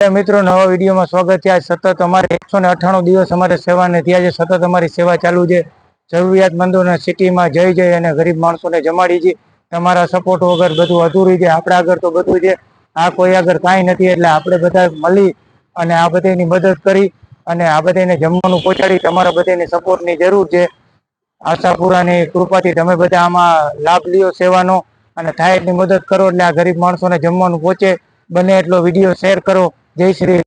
મિત્રો, નવા વિડીયોમાં સ્વાગત છે. આજ સતત અમારે એકસો ને અઠ્ઠાણું દિવસ અમારે સેવાને ત્યાં છે સતત અમારી સેવા ચાલુ છે. જરૂરિયાતમંદોને સિટીમાં જઈ જઈ અને ગરીબ માણસોને જમાડી છે. તમારા સપોર્ટ વગર બધું અધૂરું છે. આપણે આગળ તો બધું છે. આ કોઈ આગળ કાંઈ નથી. એટલે આપણે બધા મળી અને આ બધાની મદદ કરી અને આ બધાને જમવાનું પહોંચાડી. તમારા બધાની સપોર્ટની જરૂર છે. આશાપુરાની કૃપાથી તમે બધા આમાં લાભ લ્યો સેવાનો અને થાય એટલી મદદ કરો. એટલે આ ગરીબ માણસોને જમવાનું પહોંચે. બને એટલો વીડિયો શેર કરો. જય શ્રી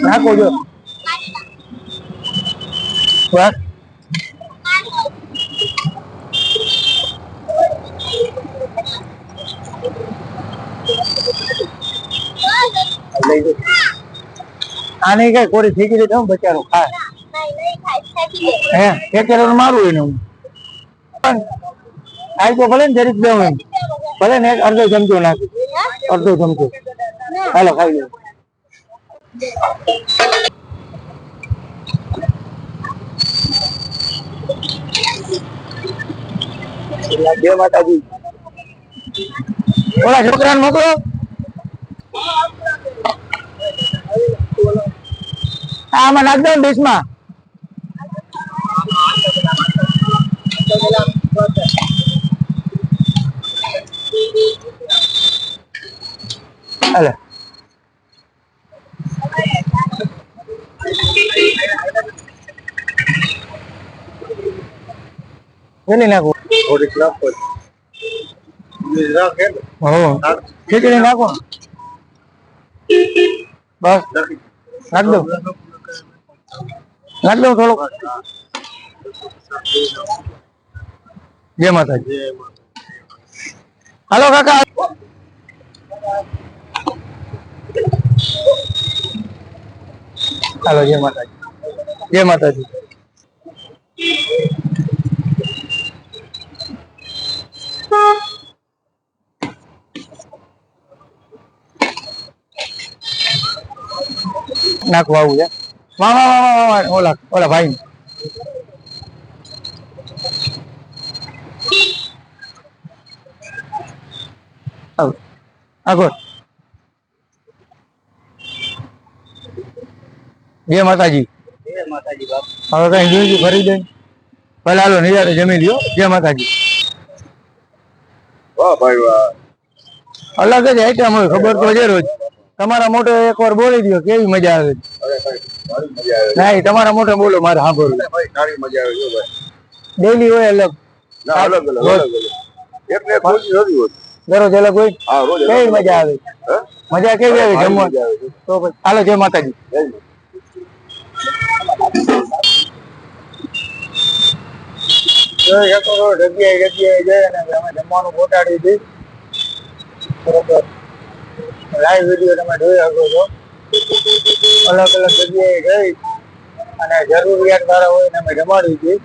નાખો જો આને કઈ કોરી થઈ ગઈ હું બચારો ખાય હે ફેંકેલો મારું એને હું પણ આજ તો ભલે ને જરીક દેવું ભલે ને અડધો ચમચો નાખી. અડધો ચમચો. હાલો ખાઈ લો. માતાજી. ઓલા છોકરાને મોકલો. હા આમાં નાખ દો ને ડીશમાં. હાલે કેટલી નાખો થોડીક નાખો રાખે હો ખીચડી નાખો બસ નાખ દો નાખ દો થોડુંક જય માતાજી હાલો કાકા હાલો, જય માતાજી. જય માતાજી. નાખવા આવું છે. વાહ વાહ વાહ વાહ ઓલા ઓલા ભાઈ. આગળ. જય માતાજી. જય માતાજી બાપ હવે કઈ જોઈ ફરી દે પેલા હાલો નિરાતે જમી લ્યો. જય માતાજી. વાહ ભાઈ વાહ. અલગ જ આઈટમ હોય ખબર તો છે રોજ. તમારા મોટો એકવાર બોલી દો કેવી મજા આવે નહીં તમારા મોટો બોલો મારે સાંભળવું. મજા આવે ભાઈ. ડેલી હોય અલગ. ના અલગ અલગ. અલગ ને નથી દરરોજ અલગ હોય? હા રોજ કેવી મજા આવે? મજા કેવી આવે જમવા? તો હાલો જય માતાજી જય માતા. જોઈ શકો છો જગ્યાએ જગ્યાએ જઈ અને અમે જમવાનું પહોંચાડી હતી. બરોબર. લાઈવ વીડિયો તમે જોઈ શકો છો. અલગ અલગ જગ્યાએ જઈ અને જરૂરિયાત વાળા હોય અમે જમાડી હતી.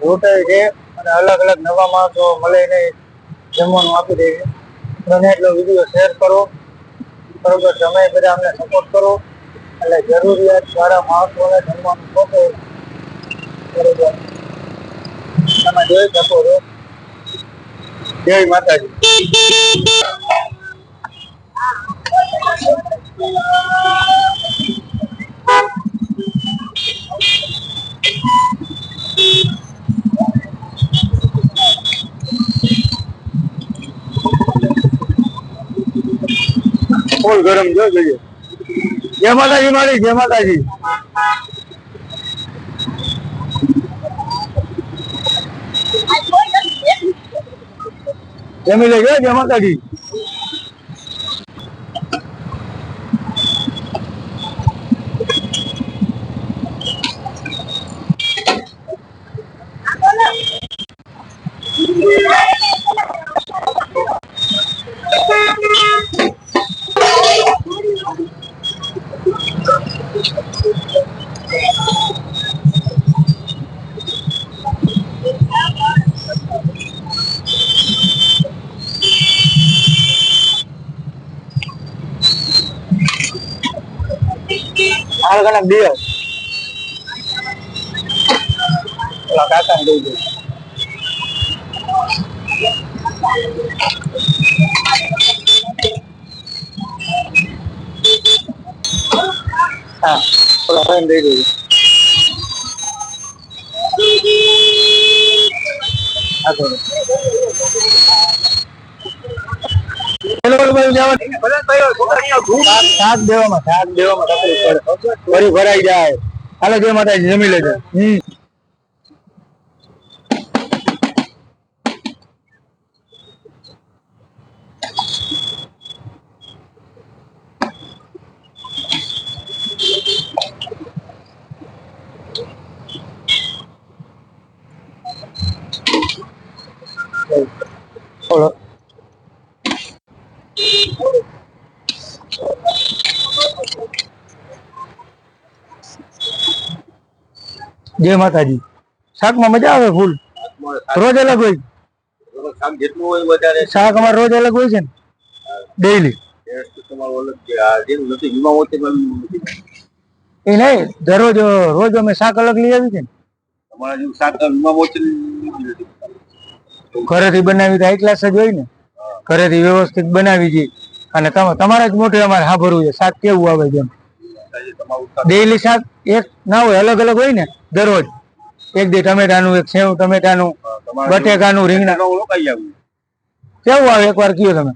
હોટલ છે અને અલગ અલગ નવા માણસો મળે ને જમવાનું આપી દઈએ બને એટલો વીડિયો શેર કરો. બરોબર, તમે બધા અમને સપોર્ટ કરો. એટલે જરૂરિયાત વાળા માણસોને જમવાનું પહોંચે બરોબર. તમે જોઈ શકો છો જય માતાજી ફૂલ ગરમ જો જોઈએ જય માતાજી મારી જય માતાજી જમી લેજો જય માતાજી anak-anak dia pelakakan dulu nah pelakakan dulu aku દેવામાં તકલીફ પડે. ફરી ભરાઈ જાય. જમી લેજો. હમ. જય માતાજી. શાકમાં મજા આવે ફૂલ? રોજ અલગ હોય. શાક જેટલું હોય શાક અમારે રોજ અલગ હોય છે ને. ડેઈલી એ નહીં દરરોજ રોજ અમે શાક અલગ લઈ આવી છે ઘરેથી બનાવી તો ક્લાસ જ હોય ને. ઘરેથી વ્યવસ્થિત બનાવી જઈએ અને તમારા જ મોટું અમારે સાંભળવું છે. શાક કેવું આવે છે ડેઈલી શાક એક ના હોય અલગ અલગ હોય ને દરરોજ. એક દી ટમેટાનું એક સેવ ટમેટાનું બટેકા બટેકાનું રીંગણા. કેવું આવે? એકવાર કયો તમે.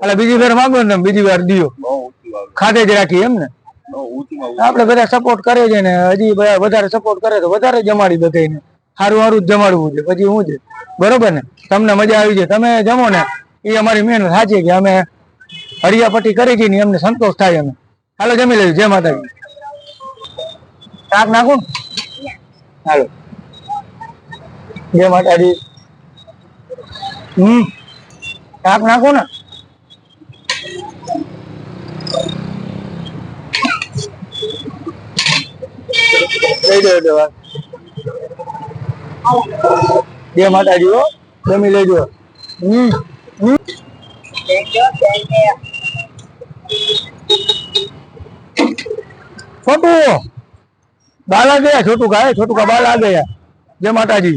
એટલે બીજી વાર માંગો ને બીજી વાર દિયો. ખાતે જ રાખી એમ ને. આપણે બધા સપોર્ટ કરે છે ને હજી વધારે સપોર્ટ કરે તો વધારે જમાડી બધાને સારું સારું જ જમાડવું છે પછી હું છે? બરોબર ને? તમને મજા આવી છે તમે જમો ને એ અમારી મહેનત સાચી કે અમે હરિયાપટ્ટી કરી છે ને એમને સંતોષ થાય અમે હાલો, જમી લેજો. જય માતાજી. શાક નાખું? હાલો. જય માતાજી. હમ. શાક નાખું ને? જય માતાજી હો. જમી લેજો. હમ. છોટું બાલ ગયા છોટું કા એ છોટું કા બાલ ગયા. જય માતાજી.